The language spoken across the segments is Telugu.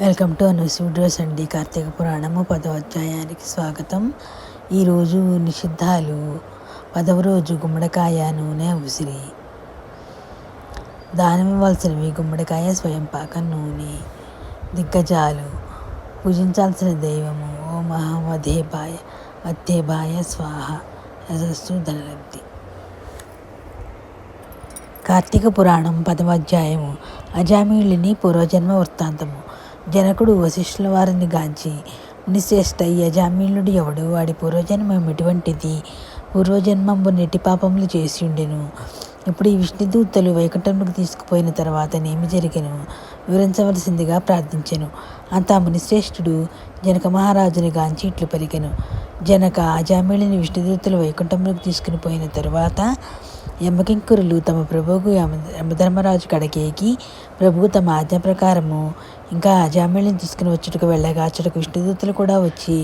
వెల్కమ్ టు అనూస్ వీడియోస్ అండి. కార్తీక పురాణము పదవ అధ్యాయానికి స్వాగతం. ఈరోజు నిషిద్ధాలు పదవ రోజు గుమ్మడికాయ నూనె ఉసిరి. దానం ఇవ్వాల్సినవి గుమ్మడికాయ స్వయం పాకం నూనె దిగ్గజాలు. పూజించాల్సిన దైవము ఓ మహామధేబాయ మధ్యేబాయ స్వాహ యశస్సు ధనలబ్ధి. కార్తీక పురాణం పదవ అధ్యాయము. అజామీళుని పూర్వజన్మ వృత్తాంతము. జనకుడు వశిష్ఠుల వారిని గాంచి నిశ్చేష్ట యజామీనుడు ఎవడు? వాడి పూర్వజన్మం ఎటువంటిది? పూర్వజన్మంబు నెట్టి పాపములు చేసి ఉండెను. ఇప్పుడు ఈ విష్ణుదూతలు వైకుంఠంలోకి తీసుకుపోయిన తర్వాత నేమి జరిగెను? వివరించవలసిందిగా ప్రార్థించెను. అంతా మునిశ్రేష్ఠుడు జనక మహారాజుని గాంచి ఇట్లు పలికెను. జనక అజామీళుని విష్ణుదూతలు వైకుంఠంలోకి తీసుకుని పోయిన తరువాత యమకింకురులు తమ ప్రభువుకు యమ యమధర్మరాజు కడకేకి ప్రభువు తమ ఆజ్ఞ ప్రకారము ఇంకా అజామిళిని తీసుకుని వచ్చుటకు వెళ్ళగా అచ్చటకు విష్ణుదూతలు కూడా వచ్చి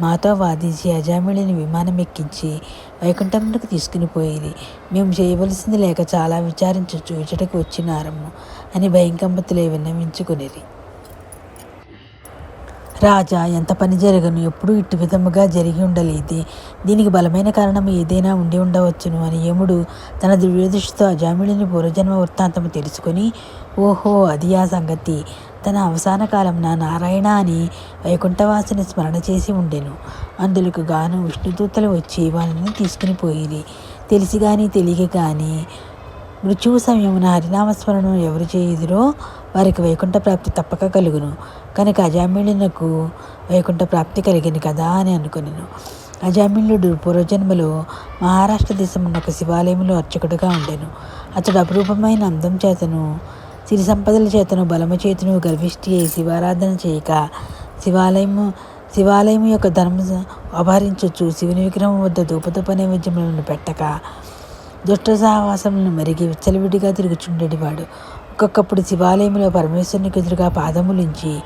మాతో వాదించి అజామిళిని విమానం ఎక్కించి వైకుంఠంలోకి తీసుకుని పోయేది మేము చేయవలసింది లేక చాలా విచారించవచ్చు ఇచ్చటకు వచ్చినారము అని భయంకంపతులే విన్నవించుకునేది రాజా ఎంత పని జరగను ఎప్పుడూ ఇటు విధముగా జరిగి ఉండలేదు. దీనికి బలమైన కారణం ఏదైనా ఉండి ఉండవచ్చును అని యముడు తన దివ్యదృష్టితో అజామిళిని పూర్వజన్మ వృత్తాంతము తెలుసుకొని ఓహో అది ఆ సంగతి. తన అవసాన కాలంన నారాయణ అని వైకుంఠవాసిని స్మరణ చేసి ఉండెను. అందులకు గాను విష్ణుదూతలు వచ్చి వాళ్ళని తీసుకుని పోయిరి. తెలిసి కానీ తెలియక కానీ మృత్యువు సమయమున హరినామస్మరణం ఎవరు చేయుదురో వారికి వైకుంఠ ప్రాప్తి తప్పక కలుగును. కనుక అజామిళునకు వైకుంఠ ప్రాప్తి కలిగింది కదా అని అనుకునేను. అజామిళుడు పూర్వజన్మలో మహారాష్ట్ర దేశమున్న ఒక శివాలయంలో అర్చకుడుగా ఉండెను. అతడు అపురూపమైన అందం చేతను సిరి సంపదల చేతను బలము చేతను గర్విష్టి అయి శివారాధన చేయక శివాలయము శివాలయం యొక్క ధర్మ అపహరించవచ్చు శివుని విగ్రహం వద్ద ధూపదూప నైవేద్యములను పెట్టక దుష్ట సహవాసములను మరిగి విచ్చలవిడిగా తిరుగుచుండేటివాడు. ఒక్కొక్కప్పుడు శివాలయంలో పరమేశ్వరునికి ఎదురుగా పాదములించి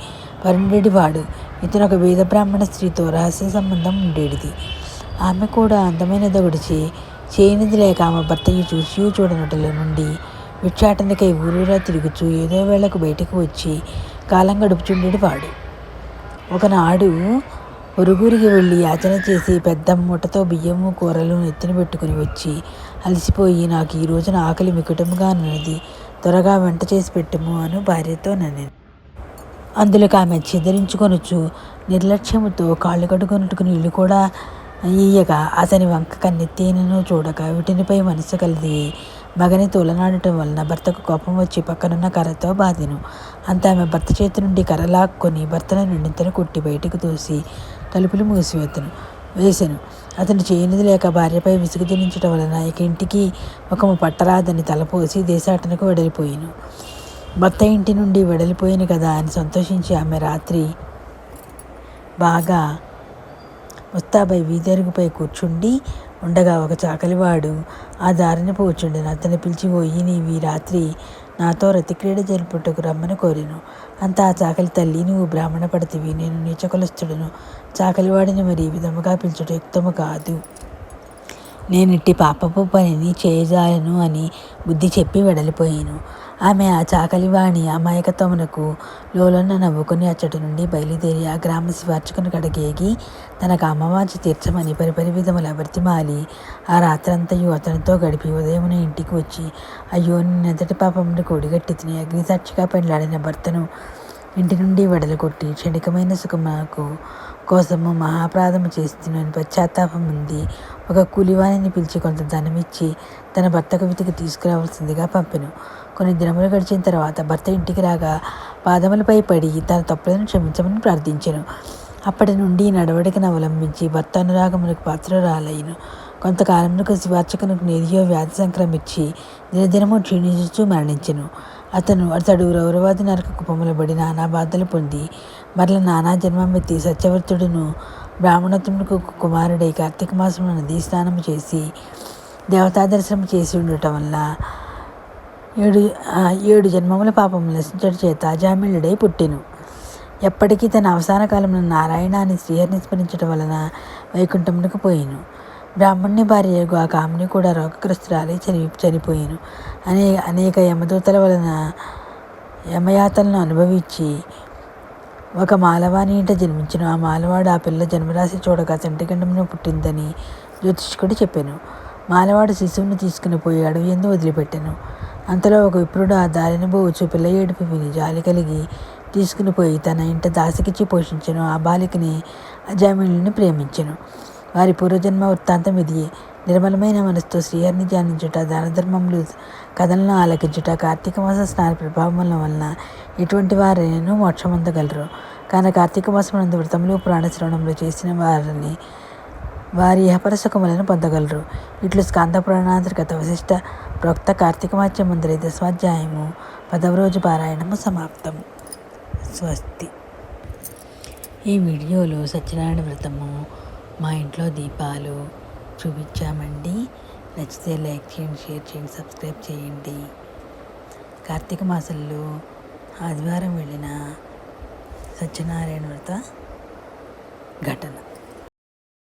పరుండేటివాడు. ఇతను ఒక వేద బ్రాహ్మణ స్త్రీతో రహస్య సంబంధం ఉండేటిది. ఆమె కూడా అందమైన దొడిచి చేయనిది లేక ఆమె భర్తయ్య చూసి చూడనటుల నుండి భిక్షాటనకై ఊరూరా తిరుగుచూ ఏదో వేళకు బయటకు వచ్చి కాలం గడుపుచుండేటివాడు. ఒకనాడు పొరుగురికి వెళ్ళి యాచన చేసి పెద్ద మూటతో బియ్యము కూరలు నెత్తిన పెట్టుకుని వచ్చి అలసిపోయి నాకు ఈ రోజున ఆకలి మికుటముగా ఉన్నది త్వరగా వంట చేసి పెట్టము అను భార్యతో నన్ను అందులోకి ఆమె చిదరించుకొనొచ్చు నిర్లక్ష్యముతో కాళ్ళు కడుకొనుటకు ఇల్లు కూడా ఈయగా అతని వంక కన్నెత్తేనను చూడక వీటినిపై మనసు కలిది మగని తోలనాడటం వలన భర్తకు కోపం వచ్చి పక్కనున్న కర్రతో బాధెను. అంత ఆమె భర్త చేతి నుండి కర్ర లాక్కొని భర్తను నిండితను కొట్టి బయటకు తోసి తలుపులు మూసివేతను వేసెను. అతను చేయనిది లేక భార్యపై విసుగు జనించడం వలన ఇక ఇంటికి ముఖము పట్టరాదని తలపోసి దేశాటనకు వెడలిపోయాను. భర్త ఇంటి నుండి వెడలిపోయాను కదా అని సంతోషించి ఆమె రాత్రి బాగా ముస్తాబై వీధరుగుపై కూర్చుండి ఉండగా ఒక చాకలివాడు ఆ దారిని పోచుండెను అతన్ని పిలిచి పోయి నీవి రాత్రి నాతో రతిక్రీడ జరుపుటకు రమ్మని కోరెను. అంత ఆ చాకలి తల్లి నువ్వు బ్రాహ్మణ పడితివి నేను నీచకులస్తుడను చాకలివాడిని మరి ఈ విధముగా పిలుచుట యుక్తము కాదు. నేనిట్టి పాపపు పనిని చేయజాలను అని బుద్ధి చెప్పి వెడలిపోయాను. ఆమె ఆ చాకలివాణి అమాయకత్వమునకు లోలన్న నవ్వుకుని అచ్చటి నుండి బయలుదేరి ఆ గ్రామ శివార్చకుని కడగేగి తనకు అమ్మవాచి తీర్చమని పరిపరి విధముల బ్రతిమాలి ఆ రాత్రంతయు అతనితో గడిపి ఉదయమున ఇంటికి వచ్చి అయ్యో నిన్నెంతటి పాపమును కొడిగట్టి తిని అగ్నిసాక్షిగా పెండ్లాడిన భర్తను ఇంటి నుండి వెడలగొట్టి క్షణికమైన సుఖమాకు కోసము మహాప్రాధము చేస్తున్నాను పశ్చాత్తాపం ఉంది. ఒక కూలివాణిని పిలిచి కొంత ధనమిచ్చి తన భర్తకు వితికి తీసుకురావాల్సిందిగా పంపెను. కొన్ని దినములు గడిచిన తర్వాత భర్త ఇంటికి రాగా పాదములపై పడి తన తప్పులను క్షమించమని ప్రార్థించాను. అప్పటి నుండి నడవడికను అవలంబించి భర్త అనురాగములకు పాత్రురాలయ్యను. కొంతకాలమునకు శివార్చకునకు నేదియో వ్యాధి సంక్రమించి దినదినము క్షీణించుచూ మరణించెను. అతను అతడు రౌరవాది నరకకు పొమ్మలబడి నానా బాధలు పొంది మరల నానా జన్మమెత్తి సత్యవర్తుడును బ్రాహ్మణత్వమునకు కుమారుడై కార్తీక మాసమున నదీ స్నానం చేసి దేవతా దర్శనం చేసి ఉండటం వల్ల ఏడు ఏడు జన్మముల పాపం నశించడం చేత అజామిళుడై పుట్టెను. ఎప్పటికీ తన అవసాన కాలంలో నారాయణ అని శ్రీహరిని స్మరించడం వలన వైకుంఠమునకు పోయాను. బ్రాహ్మణుని భార్య ఆ కామిని కూడా రోగగ్రస్తురాలి చని చనిపోయాను. అనే అనేక యమదూతల వలన యమయాతలను అనుభవించి ఒక మాలవాని ఇంట జన్మించిన. ఆ మాలవాడు ఆ పిల్ల జన్మరాశి చూడగా తండ్రి పుట్టిందని జ్యోతిష్కుడు చెప్పాను. మాలవాడు శిశువుని తీసుకుని పోయి అడవి ఎందు వదిలిపెట్టాను. అంతలో ఒక విప్రుడు ఆ దారిని పోవచ్చు పిల్ల ఏడుపు విని జాలి కలిగి తీసుకుని పోయి తన ఇంట దాసికిచ్చి పోషించను. ఆ బాలికని అజామిళుని ప్రేమించను. వారి పూర్వజన్మ వృత్తాంతం ఇది. నిర్మలమైన మనసుతో శ్రీహరిని ధ్యానించుట దాన ధర్మములు కథలను ఆలకించుట కార్తీక మాస స్నాన ప్రభావముల వలన ఇటువంటి వారైనా మోక్షమందగలరు. పొందగలరు కానీ కార్తీక మాసమునందు వ్రతములు పురాణ శ్రవణములు చేసిన వారిని వారి యహపర సుఖములను పొందగలరు. ఇట్లు స్కాంత పురాణాంతర్గత వశిష్ట ప్రొక్త కార్తీక మాత్యం మందిరి దశమాధ్యాయము పదవ రోజు పారాయణము సమాప్తం స్వస్తి. ఈ వీడియోలో సత్యనారాయణ వ్రతము మా ఇంట్లో దీపాలు చూపించామండి. నచ్చితే లైక్ చేయండి షేర్ చేయండి సబ్స్క్రైబ్ చేయండి. కార్తీక మాసంలో ఆదివారం వెళ్ళిన సత్యనారాయణ వ్రత ఘటన.